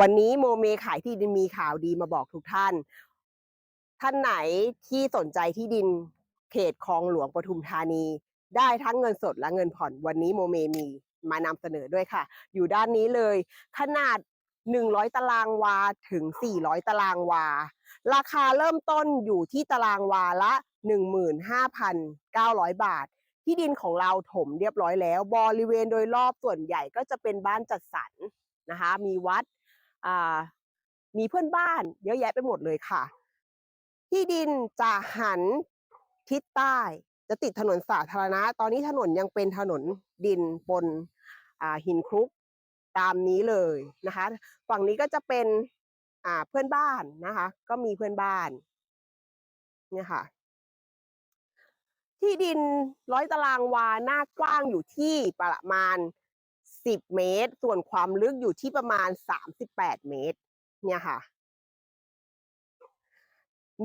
วันนี้โมเมขายที่ดินมีข่าวดีมาบอกทุกท่าน ท่านไหนที่สนใจที่ดินเขตคลองหลวงปทุมธานี ได้ทั้งเงินสดและเงินผ่อน วันนี้โมเมมีมานำเสนอด้วยค่ะ อยู่ด้านนี้เลย ขนาด 100 ตารางวาถึง 400 ตารางวา ราคาเริ่มต้นอยู่ที่ตารางวาละ 15,900 บาท ที่ดินของเราถมเรียบร้อยแล้ว บริเวณโดยรอบส่วนใหญ่ก็จะเป็นบ้านจัดสรรนะคะ มีวัด มีเพื่อนบ้านเยอะแยะไปหมดเลยค่ะ ที่ดินจะหันทิศใต้ จะติดถนนสาธารณะ ตอนนี้ถนนยังเป็นถนนดินบนหินคลุกตามนี้เลยนะคะ ฝั่งนี้ก็จะเป็นเพื่อนบ้านนะคะ ก็มีเพื่อนบ้านเนี่ยค่ะ ที่ดินร้อยตารางวาหน้ากว้างอยู่ที่ประมาณ 10 เมตร ส่วนความลึกอยู่ที่ประมาณ 38 เมตร เนี่ยค่ะ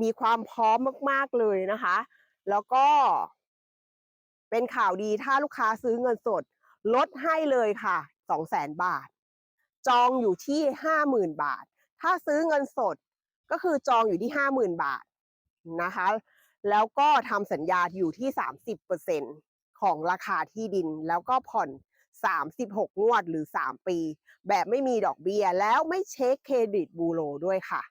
มีความพร้อมมาก ๆ เลยนะคะ แล้วก็ เป็นข่าวดีถ้าลูกค้าซื้อเงินสด ลดให้เลยค่ะ 200,000 บาท จองอยู่ที่ 50,000 บาท ถ้าซื้อเงินสดก็คือจองอยู่ที่ 50,000 บาทนะคะ แล้วก็ทำสัญญาอยู่ที่ 30%ของราคาที่ดินแล้วก็ผ่อน 36 งวดหรือ 3 ปี แบบไม่มีดอกเบี้ย แล้วไม่เช็คเครดิตบูโรด้วยค่ะ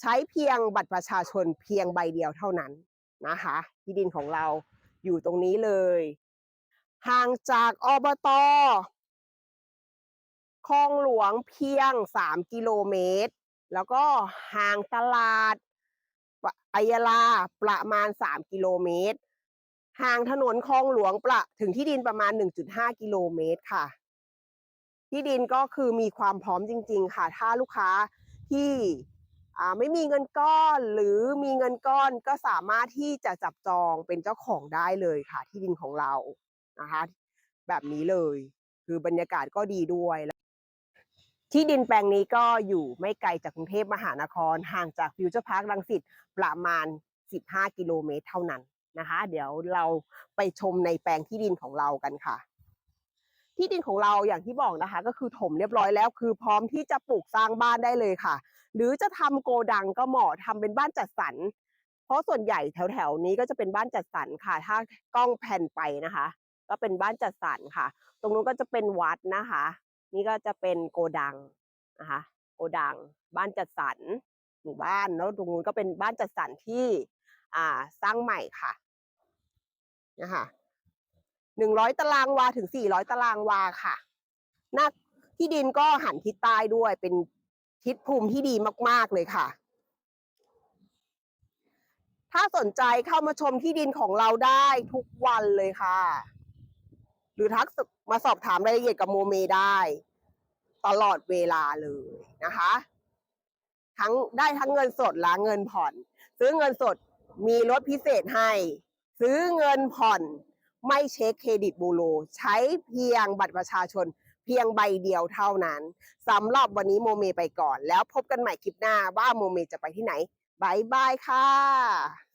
ใช้เพียงบัตรประชาชนเพียงใบเดียวเท่านั้นนะคะที่ดินของเราอยู่ตรงนี้เลย ห่างจากอบตคลองหลวงเพียง 3 กิโลเมตร แล้วก็ห่างตลาดอัยลาประมาณ 3 กิโลเมตร ห่างถนนคลองหลวงประถึงที่ดินประมาณ 1.5 กิโลเมตรค่ะ ที่ดินก็คือมีความพร้อมจริง ๆ ค่ะ ถ้าลูกค้าที่ไม่มีเงินก้อนหรือมีเงินก้อนก็สามารถที่จะจับจองเป็นเจ้าของได้เลยค่ะ ที่ดินของเรานะคะ แบบนี้เลย คือบรรยากาศก็ดีด้วยที่ดินแปลงนี้ก็อยู่ไม่ไกลจากกรุงเทพมหานครห่างจากฟิวเจอร์พาร์ครังสิตประมาณ 15 กิโลเมตรเท่านั้น นะคะ เดี๋ยวเราไปชมในแปลงที่ดินของเรากันค่ะ ที่ดินของเราอย่างที่บอกนะคะ ก็คือถมเรียบร้อยแล้ว คือพร้อมที่จะปลูกสร้างบ้านได้เลยค่ะ หรือจะทำโกดังก็เหมาะทำเป็นบ้านจัดสรรเพราะส่วนใหญ่แถวๆนี้ก็จะเป็นบ้านจัดสรรค่ะ ถ้ากล้องแผ่นไปนะคะ ก็เป็นบ้านจัดสรรค่ะ ตรงนู้นก็จะเป็นวัดนะคะ นี่ก็จะเป็นโกดังนะคะ โกดัง บ้านจัดสรรหมู่บ้านแล้วตรงนู้นก็เป็นบ้านจัดสรรที่อ่าสร้างใหม่ค่ะ นะคะหนึ่งร้อยตารางวาถึงสี่ร้อยตารางวาค่ะหน้าที่ดินก็หันทิศใต้ด้วยเป็นทิศภูมิที่ดีมาก ๆ เลยค่ะ ถ้าสนใจเข้ามาชมที่ดินของเราได้ทุกวันเลยค่ะ หรือทักมาสอบถามรายละเอียดกับโมเมได้ ตลอดเวลาเลยนะคะ ทั้งได้ทั้งเงินสดและเงินผ่อน ซื้อเงินสดมีลดพิเศษให้ ซื้อเงินผ่อนไม่เช็คเครดิตบูโรใช้เพียงบัตรประชาชน เพียงใบเดียวเท่านั้นสำหรับวันนี้โมเมไปก่อน แล้วพบกันใหม่คลิปหน้าว่าโมเมจะไปที่ไหนบายบายค่ะ